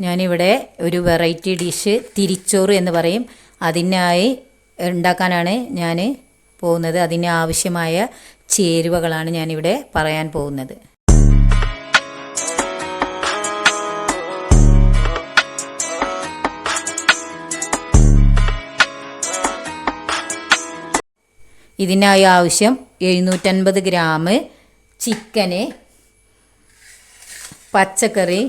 ഞാനിവിടെ ഒരു variety dish തിരിച്ചോറ് എന്ന് പറയും. അതിനായി ഉണ്ടാക്കാനാണ് ഞാൻ പോകുന്നത്. അതിന് ആവശ്യമായ ചേരുവകളാണ് ഞാനിവിടെ പറയാൻ പോകുന്നത്. ഇതിനായി ആവശ്യം എഴുന്നൂറ്റൻപത് ഗ്രാം ചിക്കന് പച്ചക്കറി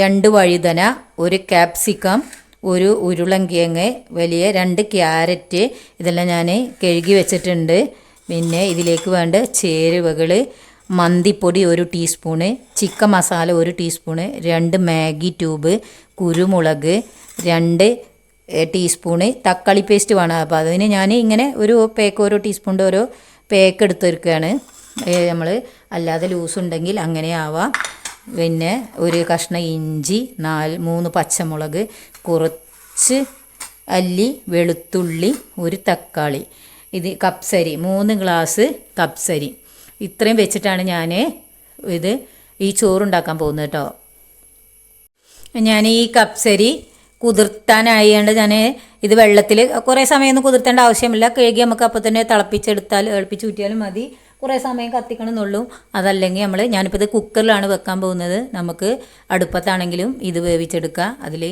രണ്ട് വഴുതന ഒരു ക്യാപ്സിക്കം ഒരു ഉരുളൻകിഴങ്ങ് വലിയ രണ്ട് ക്യാരറ്റ് ഇതെല്ലാം ഞാൻ കഴുകി വെച്ചിട്ടുണ്ട്. പിന്നെ ഇതിലേക്ക് വേണ്ട ചേരുവകൾ മന്തിപ്പൊടി ഒരു ടീസ്പൂണ് ചിക്കൻ മസാല ഒരു ടീസ്പൂണ് രണ്ട് മാഗി ട്യൂബ് കുരുമുളക് രണ്ട് ടീസ്പൂണ് തക്കാളി പേസ്റ്റ് വേണം. അപ്പോൾ അതിന് ഞാൻ ഇങ്ങനെ ഒരു പേക്ക് ഓരോ ടീസ്പൂണിന്റെ ഓരോ പേക്ക് എടുത്തെടുക്കുകയാണ് നമ്മൾ അല്ലാതെ ലൂസ് ഉണ്ടെങ്കിൽ അങ്ങനെ ആവാം. പിന്നെ ഒരു കഷ്ണം ഇഞ്ചി നാല് മൂന്ന് പച്ചമുളക് കുറച്ച് അല്ലി വെളുത്തുള്ളി ഒരു തക്കാളി. ഇത് കപ്സരി മൂന്ന് ഗ്ലാസ് കപ്സരി. ഇത്രയും വെച്ചിട്ടാണ് ഞാൻ ഇത് ഈ ചോറുണ്ടാക്കാൻ പോകുന്നത് കേട്ടോ. ഞാൻ ഈ കപ്സരി കുതിർത്താനായതുകൊണ്ട് ഞാൻ ഇത് വെള്ളത്തിൽ കുറേ സമയമൊന്നും കുതിർത്തേണ്ട ആവശ്യമില്ല. കഴുകി നമുക്ക് അപ്പോൾ തന്നെ തിളപ്പിച്ചെടുത്താൽ എളുപ്പിച്ച് ഊറ്റിയാലും മതി. കുറേ സമയം കത്തിക്കണമെന്നുള്ളൂ. അതല്ലെങ്കിൽ നമ്മൾ ഞാനിപ്പോൾ ഇത് കുക്കറിലാണ് വെക്കാൻ പോകുന്നത്. നമുക്ക് അടുപ്പത്താണെങ്കിലും ഇത് വേവിച്ചെടുക്കുക അതിൽ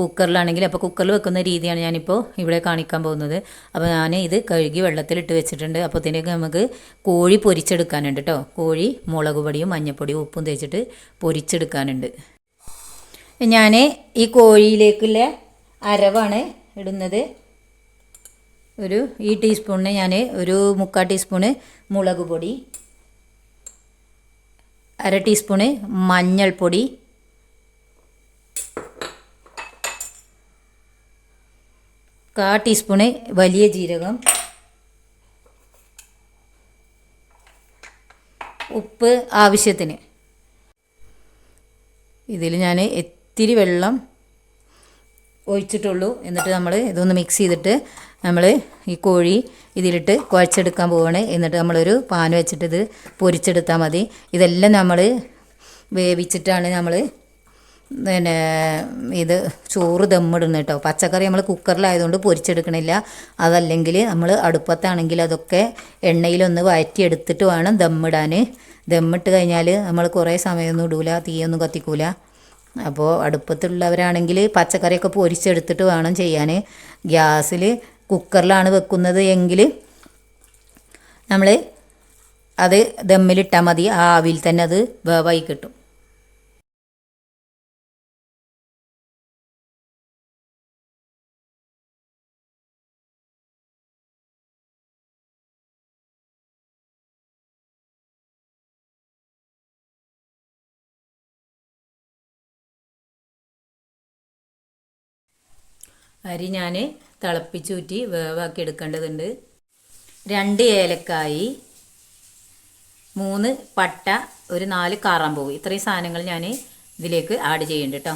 കുക്കറിലാണെങ്കിൽ അപ്പോൾ കുക്കറിൽ വെക്കുന്ന രീതിയാണ് ഞാനിപ്പോൾ ഇവിടെ കാണിക്കാൻ പോകുന്നത്. അപ്പോൾ ഞാൻ ഇത് കഴുകി വെള്ളത്തിലിട്ട് വെച്ചിട്ടുണ്ട്. അപ്പോൾ ഇതിനൊക്കെ നമുക്ക് കോഴി പൊരിച്ചെടുക്കാനുണ്ട് കേട്ടോ കോഴി മുളക് പൊടിയും മഞ്ഞൾപ്പൊടിയും ഉപ്പും തേച്ചിട്ട് പൊരിച്ചെടുക്കാനുണ്ട്. ഞാൻ ഈ കോഴിയിലേക്കുള്ള അരവാണ് ഇടുന്നത്. ഒരു ഈ ടീസ്പൂണിന് ഞാൻ ഒരു മുക്കാൽ ടീസ്പൂണ് മുളക് പൊടി അര ടീസ്പൂണ് മഞ്ഞൾപ്പൊടി കാ ടീസ്പൂണ് വലിയ ജീരകം ഉപ്പ് ആവശ്യത്തിന്. ഇതിൽ ഞാൻ ഇത്തിരി വെള്ളം ഒഴിച്ചിട്ടുള്ളൂ. എന്നിട്ട് നമ്മൾ ഇതൊന്ന് മിക്സ് ചെയ്തിട്ട് നമ്മൾ ഈ കോഴി ഇതിലിട്ട് കുഴച്ചെടുക്കാൻ പോവാണ്. എന്നിട്ട് നമ്മളൊരു പാൻ വെച്ചിട്ട് ഇത് പൊരിച്ചെടുത്താൽ മതി. ഇതെല്ലാം നമ്മൾ വേവിച്ചിട്ടാണ് നമ്മൾ പിന്നെ ഇത് ചോറ് ദമ്മിടുന്നത് കേട്ടോ. പച്ചക്കറി നമ്മൾ കുക്കറിലായതുകൊണ്ട് പൊരിച്ചെടുക്കണില്ല. അതല്ലെങ്കിൽ നമ്മൾ അടുപ്പത്താണെങ്കിൽ അതൊക്കെ എണ്ണയിലൊന്ന് വഴറ്റിയെടുത്തിട്ട് വേണം ദമ്മിടാൻ ദമ്മിട്ട് കഴിഞ്ഞാൽ നമ്മൾ കുറേ സമയമൊന്നും ഇടൂല തീയൊന്നും കത്തിക്കൂല. അപ്പോൾ അടുപ്പത്തുള്ളവരാണെങ്കിൽ പച്ചക്കറിയൊക്കെ പൊരിച്ചെടുത്തിട്ട് വേണം ചെയ്യാൻ ഗ്യാസിൽ കുക്കറിലാണ് വെക്കുന്നത് എങ്കിൽ നമ്മൾ അത് ദമ്മിലിട്ടാൽ മതി. ആ ആവിയിൽ തന്നെ അത് വേവായി കിട്ടും അരി ഞാൻ തിളപ്പിച്ചൂറ്റി വേവാക്കി എടുക്കേണ്ടതുണ്ട് രണ്ട് ഏലക്കായി മൂന്ന് പട്ട ഒരു നാല് കാറാമ്പൂവ്. ഇത്രയും സാധനങ്ങൾ ഞാൻ ഇതിലേക്ക് ആഡ് ചെയ്യുന്നുണ്ട് കേട്ടോ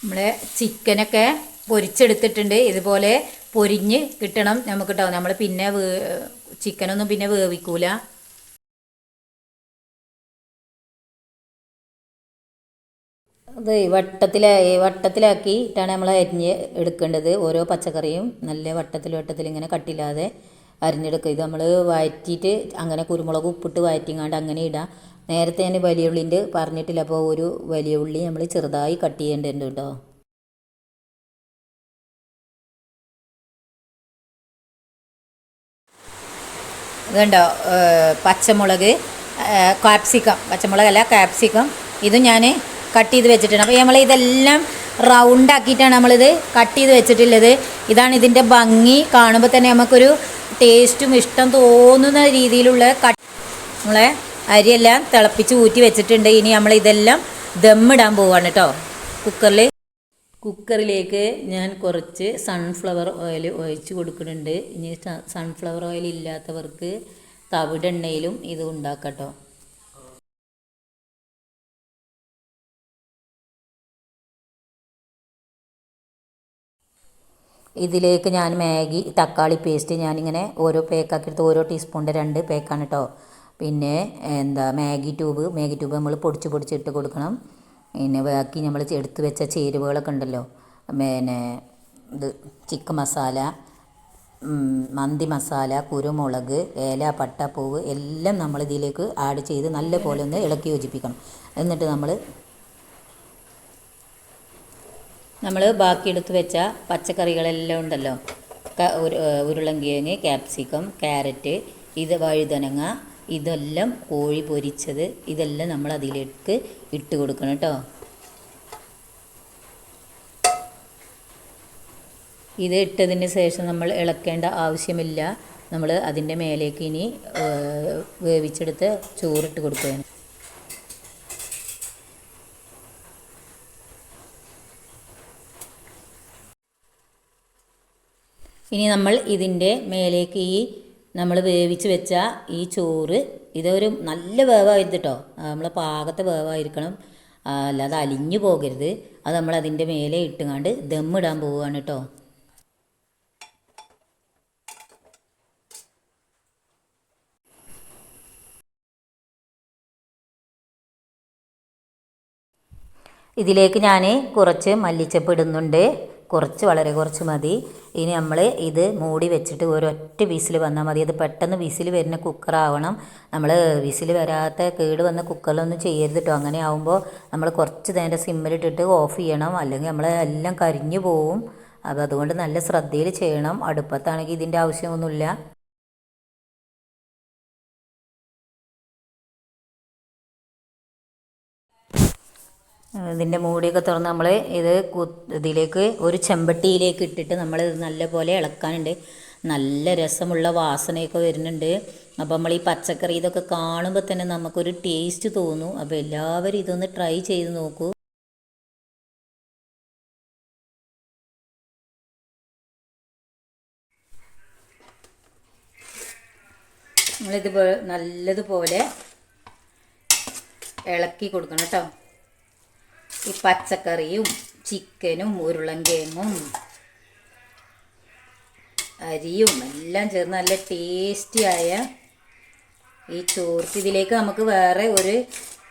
നമ്മളെ ചിക്കനൊക്കെ പൊരിച്ചെടുത്തിട്ടുണ്ട്. ഇതുപോലെ പൊരിഞ്ഞ് കിട്ടണം നമുക്ക് കേട്ടോ നമ്മൾ പിന്നെ ചിക്കനൊന്നും പിന്നെ വേവിക്കൂല. അത് വട്ടത്തില വട്ടത്തിലാക്കിയിട്ടാണ് നമ്മൾ അരിഞ്ഞ് എടുക്കേണ്ടത്. ഓരോ പച്ചക്കറിയും നല്ല വട്ടത്തിൽ വട്ടത്തിൽ ഇങ്ങനെ കട്ടില്ലാതെ അരിഞ്ഞെടുക്കുക. ഇത് നമ്മൾ വഴറ്റിയിട്ട് അങ്ങനെ കുരുമുളക് ഉപ്പിട്ട് വഴറ്റിങ്ങാണ്ട് അങ്ങനെ ഇടാം. നേരത്തെ ഞാൻ വലിയ ഉള്ളിന്റെ പറഞ്ഞിട്ടില്ല. അപ്പോൾ ഒരു വലിയ ഉള്ളി നമ്മൾ ചെറുതായി കട്ട് ചെയ്യേണ്ടതുണ്ട് കേട്ടോ. ഇതുണ്ടോ പച്ചമുളക് കാപ്സിക്കം പച്ചമുളകല്ല കാപ്സിക്കം ഇത് ഞാൻ കട്ട് ചെയ്ത് വെച്ചിട്ടുണ്ട്. അപ്പോൾ നമ്മൾ ഇതെല്ലാം റൗണ്ട് ആക്കിയിട്ടാണ് നമ്മളിത് കട്ട് ചെയ്ത് വെച്ചിട്ടുള്ളത്. ഇതാണ് ഇതിന്റെ ഭംഗി. കാണുമ്പോൾ തന്നെ നമുക്കൊരു ടേസ്റ്റും ഇഷ്ടം തോന്നുന്ന രീതിയിലുള്ള കട്ട് നമ്മളെ അരിയെല്ലാം തിളപ്പിച്ച് ഊറ്റി വെച്ചിട്ടുണ്ട്. ഇനി നമ്മൾ ഇതെല്ലാം ദമ്മിടാൻ പോവാണ് കേട്ടോ കുക്കറിൽ കുക്കറിലേക്ക് ഞാൻ കുറച്ച് സൺഫ്ലവർ ഓയിൽ ഒഴിച്ച് കൊടുക്കുന്നുണ്ട്. ഇനി സൺഫ്ലവർ ഓയിൽ ഇല്ലാത്തവർക്ക് തവിടെണ്ണയിലും ഇത് ഉണ്ടാക്കട്ടോ ഇതിലേക്ക് ഞാൻ മാഗി തക്കാളി പേസ്റ്റ് ഞാനിങ്ങനെ ഓരോ പേക്കാക്കി എടുത്ത് ഓരോ ടീസ്പൂണിന്റെ രണ്ട് പേക്കാണ് കേട്ടോ പിന്നെ എന്താ മാഗി ട്യൂബ് മാഗി ട്യൂബ് നമ്മൾ പൊടിച്ച് പൊടിച്ച് ഇട്ട് കൊടുക്കണം. പിന്നെ ബാക്കി നമ്മൾ എടുത്ത് വെച്ച ചേരുവകളൊക്കെ ഉണ്ടല്ലോ. പിന്നെ ഇത് ചിക്കൻ മസാല മന്തി മസാല കുരുമുളക് ഏല പട്ടപ്പൂവ് എല്ലാം നമ്മൾ ഇതിലേക്ക് ആഡ് ചെയ്ത് നല്ല പോലെ ഒന്ന് ഇളക്കി യോജിപ്പിക്കണം. എന്നിട്ട് നമ്മൾ നമ്മൾ ബാക്കി എടുത്ത് വെച്ച പച്ചക്കറികളെല്ലാം ഉണ്ടല്ലോ. ക- ഉരു- ഏഹ് ഉരുളൻകിഴങ്ങ് ക്യാപ്സിക്കം ക്യാരറ്റ് ഇത് വഴുതനങ്ങ ഇതെല്ലാം കോഴി പൊരിച്ചത് ഇതെല്ലാം നമ്മൾ അതിലേക്ക് ഇട്ട് കൊടുക്കണം കേട്ടോ ഇത് ഇട്ടതിന് ശേഷം നമ്മൾ ഇളക്കേണ്ട ആവശ്യമില്ല. നമ്മൾ അതിന്റെ മേലേക്ക് ഇനി വേവിച്ചെടുത്ത് ചോറിട്ട് കൊടുക്കുകയാണ്. ഇനി നമ്മൾ ഇതിന്റെ മേലേക്ക് ഈ നമ്മൾ വേവിച്ച് വെച്ച ഈ ചോറ് ഇതൊരു നല്ല വേവായിരുന്നു കേട്ടോ നമ്മൾ പാകത്തെ വേവായിരിക്കണം. അല്ലാതെ അലിഞ്ഞു പോകരുത്. അത് നമ്മൾ അതിന്റെ മേലെ ഇട്ടുകൊണ്ട് ദമ്മിടാൻ പോവുകയാണ് കേട്ടോ ഇതിലേക്ക് ഞാൻ കുറച്ച് മല്ലിച്ചപ്പ് ഇടുന്നുണ്ട്. കുറച്ച് വളരെ കുറച്ച് മതി. ഇനി നമ്മൾ ഇത് മൂടി വെച്ചിട്ട് ഒരൊറ്റ വിസിൽ വന്നാൽ മതി. അത് പെട്ടെന്ന് വിസിൽ വരുന്ന കുക്കറാവണം നമ്മൾ വിസിൽ വരാത്ത കേട് വന്ന കുക്കറിലൊന്നും ചെയ്യരുത് കേട്ടോ അങ്ങനെ ആവുമ്പോൾ നമ്മൾ കുറച്ച് നേരം സിമ്മിലിട്ടിട്ട് ഓഫ് ചെയ്യണം. അല്ലെങ്കിൽ നമ്മൾ എല്ലാം കരിഞ്ഞു പോവും. അപ്പോൾ അതുകൊണ്ട് നല്ല ശ്രദ്ധയിൽ ചെയ്യണം. അടുപ്പത്താണെങ്കിൽ ഇതിന്റെ ആവശ്യമൊന്നുമില്ല. ഇതിന്റെ മൂടിയൊക്കെ തുറന്ന് നമ്മൾ ഇത് ഇതിലേക്ക് ഒരു ചെമ്പട്ടിയിലേക്ക് ഇട്ടിട്ട് നമ്മൾ ഇത് നല്ലപോലെ ഇളക്കാനുണ്ട്. നല്ല രസമുള്ള വാസനയൊക്കെ വരുന്നുണ്ട്. അപ്പോൾ നമ്മൾ ഈ പച്ചക്കറി ഇതൊക്കെ കാണുമ്പോൾ തന്നെ നമുക്കൊരു ടേസ്റ്റ് തോന്നും. അപ്പോൾ എല്ലാവരും ഇതൊന്ന് ട്രൈ ചെയ്ത് നോക്കൂ. നമ്മളിത് നല്ലതുപോലെ ഇളക്കി കൊടുക്കണം കേട്ടോ. ഈ പച്ചക്കറിയും ചിക്കനും ഉരുളൻകിഴങ്ങും അരിയും എല്ലാം ചേർന്ന് നല്ല ടേസ്റ്റിയായ ഈ ചോർക്ക്. ഇതിലേക്ക് നമുക്ക് വേറെ ഒരു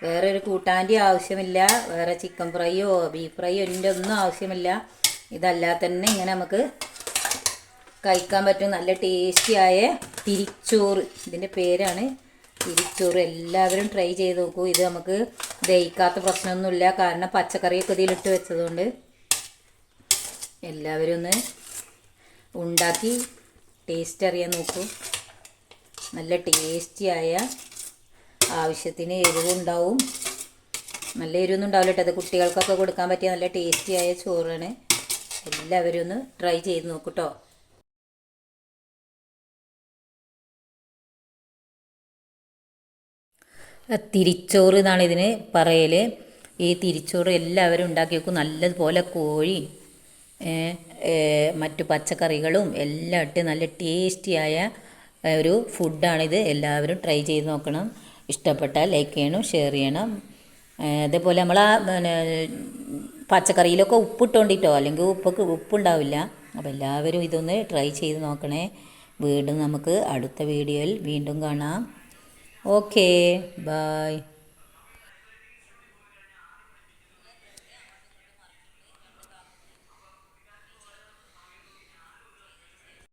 വേറെ ഒരു കൂട്ടാന്റെ ആവശ്യമില്ല. വേറെ ചിക്കൻ ഫ്രൈയോ ബീഫ് ഫ്രൈയോ ഇതിന്റെ ഒന്നും ആവശ്യമില്ല. ഇതല്ലാതെ തന്നെ ഇങ്ങനെ നമുക്ക് കഴിക്കാൻ പറ്റും. നല്ല ടേസ്റ്റിയായ തിരിച്ചോറ്. ഇതിന്റെ പേരാണ് തിരിച്ചോറ് എല്ലാവരും ട്രൈ ചെയ്ത് നോക്കൂ. ഇത് നമുക്ക് ദഹിക്കാത്ത പ്രശ്നമൊന്നുമില്ല. കാരണം പച്ചക്കറിയൊക്കെ ഇതിലിട്ട് വെച്ചതുകൊണ്ട് എല്ലാവരും ഒന്ന് ഉണ്ടാക്കി ടേസ്റ്റ് അറിയാൻ നോക്കൂ. നല്ല ടേസ്റ്റിയായ ആവശ്യത്തിന് എരിവുണ്ടാവും നല്ല എരിവൊന്നും ഉണ്ടാവില്ല കേട്ടോ. അത് കുട്ടികൾക്കൊക്കെ കൊടുക്കാൻ പറ്റിയ നല്ല ടേസ്റ്റിയായ ചോറാണ്. എല്ലാവരും ഒന്ന് ട്രൈ ചെയ്ത് നോക്കൂ തിരിച്ചോറ് എന്നാണ് ഇതിന് പറയൽ ഈ തിരിച്ചോറ് എല്ലാവരും ഉണ്ടാക്കി വെക്കും. നല്ലതുപോലെ കോഴി മറ്റു പച്ചക്കറികളും എല്ലാം ഇട്ട് നല്ല ടേസ്റ്റിയായ ഒരു ഫുഡാണിത് എല്ലാവരും ട്രൈ ചെയ്ത് നോക്കണം. ഇഷ്ടപ്പെട്ടാൽ ലൈക്ക് ചെയ്യണം ഷെയർ ചെയ്യണം. അതേപോലെ നമ്മൾ ആ പിന്നെ പച്ചക്കറിയിലൊക്കെ ഉപ്പിട്ടോണ്ടിട്ടോ അല്ലെങ്കിൽ ഉപ്പൊക്കെ ഉപ്പുണ്ടാവില്ല. അപ്പോൾ എല്ലാവരും ഇതൊന്ന് ട്രൈ ചെയ്ത് നോക്കണേ. വീണ്ടും നമുക്ക് അടുത്ത വീഡിയോയിൽ വീണ്ടും കാണാം. Okay bye